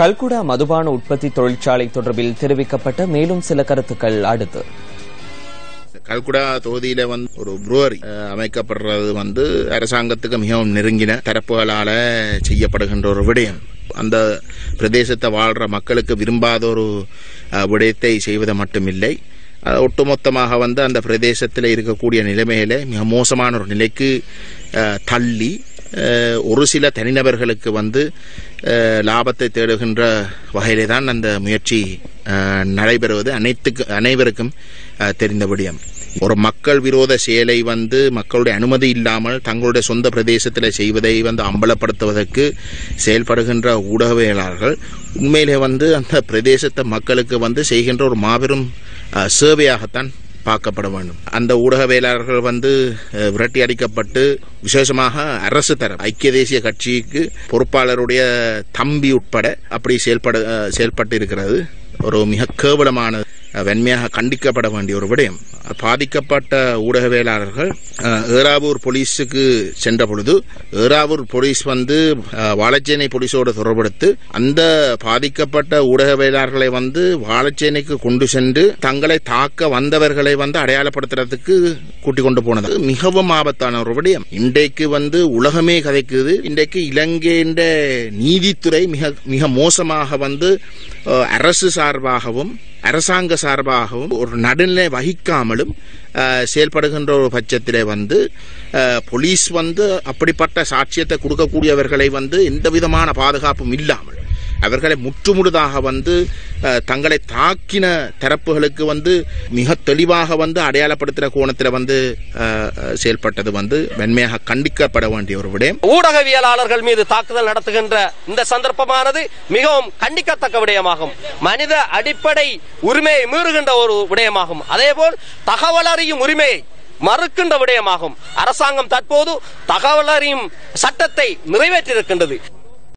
கல்குடா மதுபான உற்பத்தி தொழிற்சாலை தொடர்பில் தெரிவிக்கப்பட்ட மேலும் சில கருத்துக்கள் அடுத்து. கல்குடா தொகுதியில வந்து ஒரு புருவரி அமைக்கப்படுறது வந்து அரசாங்கத்துக்கு மிகவும் நெருங்கின தரப்புகளால செய்யப்படுகின்ற ஒரு விடயம். அந்த பிரதேசத்தை வாழ்ற மக்களுக்கு விரும்பாத ஒரு விடயத்தை செய்வது மட்டுமில்லை. ஒட்டுமொத்தமாக வந்து அந்த பிரதேசத்தில் இருக்கக்கூடிய நிலைமையில மிக மோசமான ஒரு நிலைக்கு தள்ளி ஒரு சில தனிநபர்களுக்கு வந்து லாபத்தை தேடுகின்ற வகையிலே தான் அந்த முயற்சி நடைபெறுவது. அனைத்துக்கு அனைவருக்கும் தெரிந்தபடியும் தெரிந்த விடயம். ஒரு மக்கள் விரோத செயலை வந்து மக்களுடைய அனுமதி இல்லாமல் தங்களுடைய சொந்த பிரதேசத்தில் செய்வதை வந்து அம்பலப்படுத்துவதற்கு செயல்படுகின்ற ஊடகவியலாளர்கள் உண்மையிலே வந்து அந்த பிரதேசத்தை மக்களுக்கு வந்து செய்கின்ற ஒரு மாபெரும் சேவையாகத்தான் பார்க்கப்பட வேண்டும். அந்த ஊடகவியலாளர்கள் வந்து விரட்டி அடிக்கப்பட்டு விசேஷமாக அரசு தரம் ஐக்கிய தேசிய கட்சிக்கு பொறுப்பாளருடைய தம்பி உட்பட அப்படி செயல்பட அஹ், செயல்பட்டு இருக்கிறது ஒரு மிக கேவலமான வெண்மையாக கண்டிக்கப்பட வேண்டிய ஒரு விடயம். பாதிக்கப்பட்ட ஊடகவியலாளர்கள் ஏராவூர் ஏறாவூர் போலீஸுக்கு சென்ற பொழுது ஏறாவூர் போலீஸ் வந்து வாழைச்சேனை போலீஸோடு தொடர்படுத்து அந்த பாதிக்கப்பட்ட ஊடகவியலாளர்களை வந்து வாழைச்சேனைக்கு கொண்டு சென்று தங்களை தாக்க வந்தவர்களை வந்து அடையாளப்படுத்துறதுக்கு கூட்டிக் கொண்டு போனது. மிகவும் ஆபத்தான ஒரு விடயம். இன்றைக்கு வந்து உலகமே கதைக்குது. இன்றைக்கு இலங்கையின் நீதித்துறை மிக மிக மோசமாக வந்து அரசு சார்பாகவும் அரசாங்க சார்பாகவும் ஒரு நடுநிலை வகிக்காமலும் செயல்படுகின்ற ஒரு பட்சத்திலே வந்து போலீஸ் வந்து அப்படிப்பட்ட சாட்சியத்தை கொடுக்கக்கூடியவர்களை வந்து எந்த விதமான பாதுகாப்பும் இல்லாமல் அவர்களை முற்றுமுழுதாக வந்து தங்களை தாக்கின தரப்புகளுக்கு வந்து மிக தெளிவாக வந்து அடையாளப்படுத்துகிற கோணத்தில் வந்து செயல்பட்டது வந்து மென்மையாக கண்டிக்கப்பட வேண்டிய ஒரு விடயம். ஊடகவியலாளர்கள் மீது தாக்குதல் நடத்துகின்ற இந்த சந்தர்ப்பமானது மிகவும் கண்டிக்கத்தக்க விடயமாகும். மனித அடிப்படை உரிமையை மீறுகின்ற ஒரு விடயமாகும். அதேபோல் தகவல் அறியும் உரிமையை மறுக்கின்ற விடயமாகும். அரசாங்கம் தற்போது தகவல் அறியும் சட்டத்தை நிறைவேற்றியிருக்கின்றது.